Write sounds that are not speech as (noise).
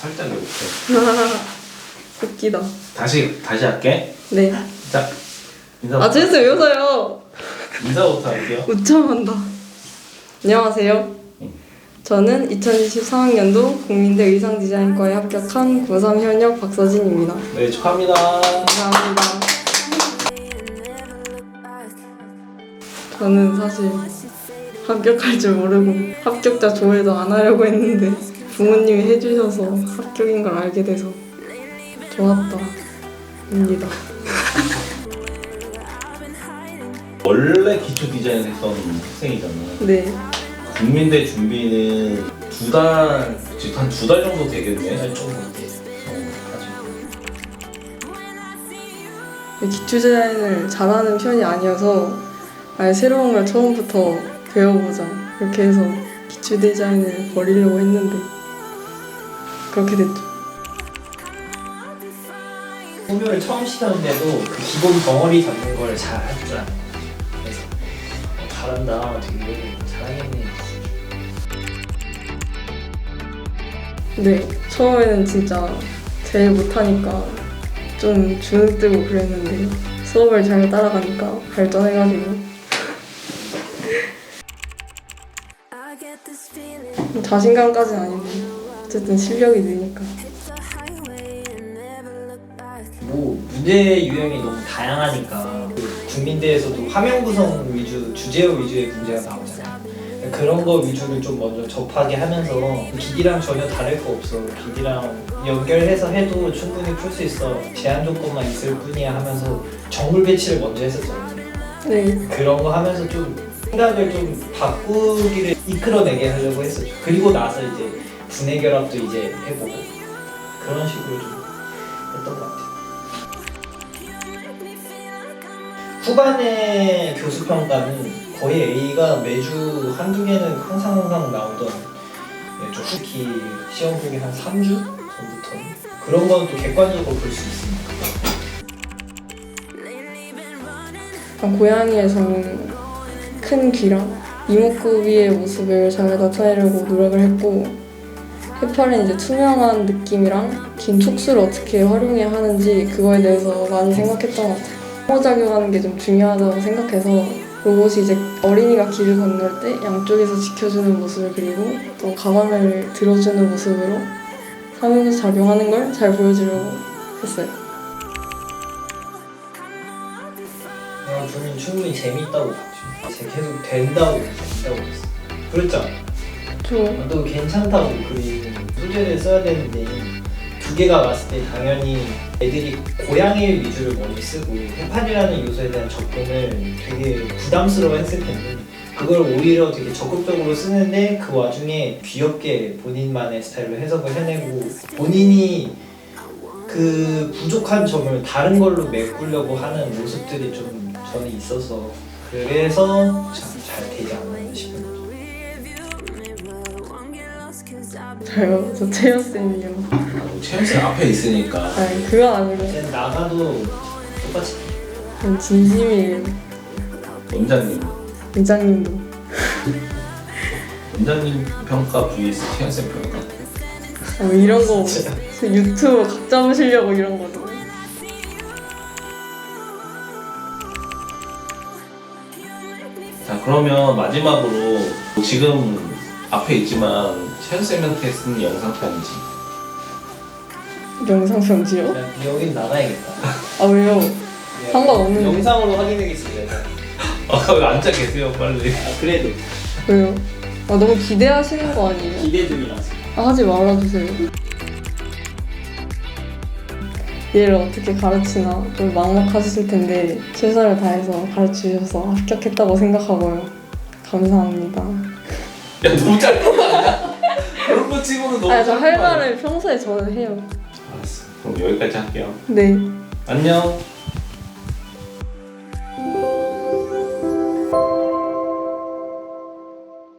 살짝 이렇게. (laughs) 웃기다. 다시 다시 할게. 네. 자 인사. 아 제스 왜 웃어요? 인사부터 할게요. 웃자만다. 안녕하세요. 저는 2024학년도 국민대 의상 디자인과에 합격한 고3 현역 박서진입니다. 네 축하합니다. 감사합니다. 저는 사실 합격할 줄 모르고 합격자 조회도 안 하려고 했는데 부모님이 해주셔서 합격인 걸 알게 돼서 좋았다입니다. (laughs) 원래 기초 디자인 했던 학생이잖아. 네, 국민대 준비는 두 달, 지금 한두 달 정도 되겠네. 좀 못해. 기초 디자인을 잘하는 편이 아니어서 아예 새로운 걸 처음부터 배워보자 이렇게 해서 기초 디자인을 버리려고 했는데 그렇게 됐죠. 소묘를 처음 시켰는데도 그 기본 덩어리 잡는 걸 잘 할줄 알아요. 그래서 어, 잘한다, 되게 잘하겠네. 근데 처음에는 진짜 제일 못하니까 좀 주눅들고 그랬는데 수업을 잘 따라가니까 발전해가지고 (laughs) 자신감까지는 아닌데 어쨌든 실력이 느니까 뭐 문제 유형이 너무 다양하니까 그 국민대에서도 화면 구성 위주, 주제어 위주의 문제가 나오잖아요. 그런 거 위주를 좀 먼저 접하게 하면서 기디랑 전혀 다를 거 없어. 기디랑 연결해서 해도 충분히 풀 수 있어. 제한 조건만 있을 뿐이야 하면서 정글 배치를 먼저 했었잖아요. 네 그런 거 하면서 좀 생각을 좀 바꾸기를 이끌어내게 하려고 했었죠. 그리고 나서 이제 분해 결합도 이제 해보고 그런 식으로 좀 했던 것 같아요. 후반에 교수 평가는 거의 A가 매주 한두 개는 항상 항상 나오던 네, 좀 특히 시험 보기 한 3주 전부터는 그런 건 또 객관적으로 볼수 일단 고양이에서는 큰 귀랑 이목구비의 모습을 잘 나타내려고 노력을 했고 해파리는 이제 투명한 느낌이랑 긴 촉수를 어떻게 활용해야 하는지 그거에 대해서 많이 생각했던 것 같아요. 상호작용하는 게 좀 중요하다고 생각해서 로봇이 이제 어린이가 길을 건널 때 양쪽에서 지켜주는 모습을 그리고 또 가방을 들어주는 모습으로 상호작용하는 걸 잘 보여주려고 했어요. 내가 저는 충분히 재밌다고 봤죠. 제 계속 된다고 된다고 했어. 그랬잖아. 좀너 괜찮다고 그린 소재를 써야 되는데 두 개가 왔을 때 당연히 애들이 고양이 위주를 먼저 쓰고 해판이라는 요소에 대한 접근을 되게 부담스러워 했을 텐데 그걸 오히려 되게 적극적으로 쓰는데 그 와중에 귀엽게 본인만의 스타일로 해석을 해내고 본인이 그 부족한 점을 다른 걸로 메꾸려고 하는 모습들이 좀 저는 있어서 그래서 참 잘 되지 않았나 싶어요. 저요? 저 체육쌤이요. 체험생 앞에 있으니까. 아니 그건 아니고 이제 나가도 똑같이 그냥 진심이에요. 원장님, 원장님도 원장님 평가 vs 체험생 평가. 아, 뭐 이런 거 유튜브 각 잡으시려고 이런 거죠. 자 그러면 마지막으로 지금 앞에 있지만 체험생한테 쓴 영상 편지. 영상 편지요? 그냥 여긴 나가야겠다. 아 왜요? 상관없는데. 영상으로 확인하겠습니다. 아 왜 앉아 계세요 빨리. 아, 그래도 왜요? 아 너무 기대하시는 거 아니에요? 기대 중이라서. 아, 하지 말아주세요. 얘를 어떻게 가르치나 좀 막막하셨을 텐데 최선을 다해서 가르치셔서 합격했다고 생각하고요. 감사합니다. 야 너무 짧은 거 아니야? 그런 거 치고는 너무 아, 저할 짧은 거 아니야? 말을 평소에 저는 해요. 알았어. 그럼 여기까지 할게요. 네. 안녕.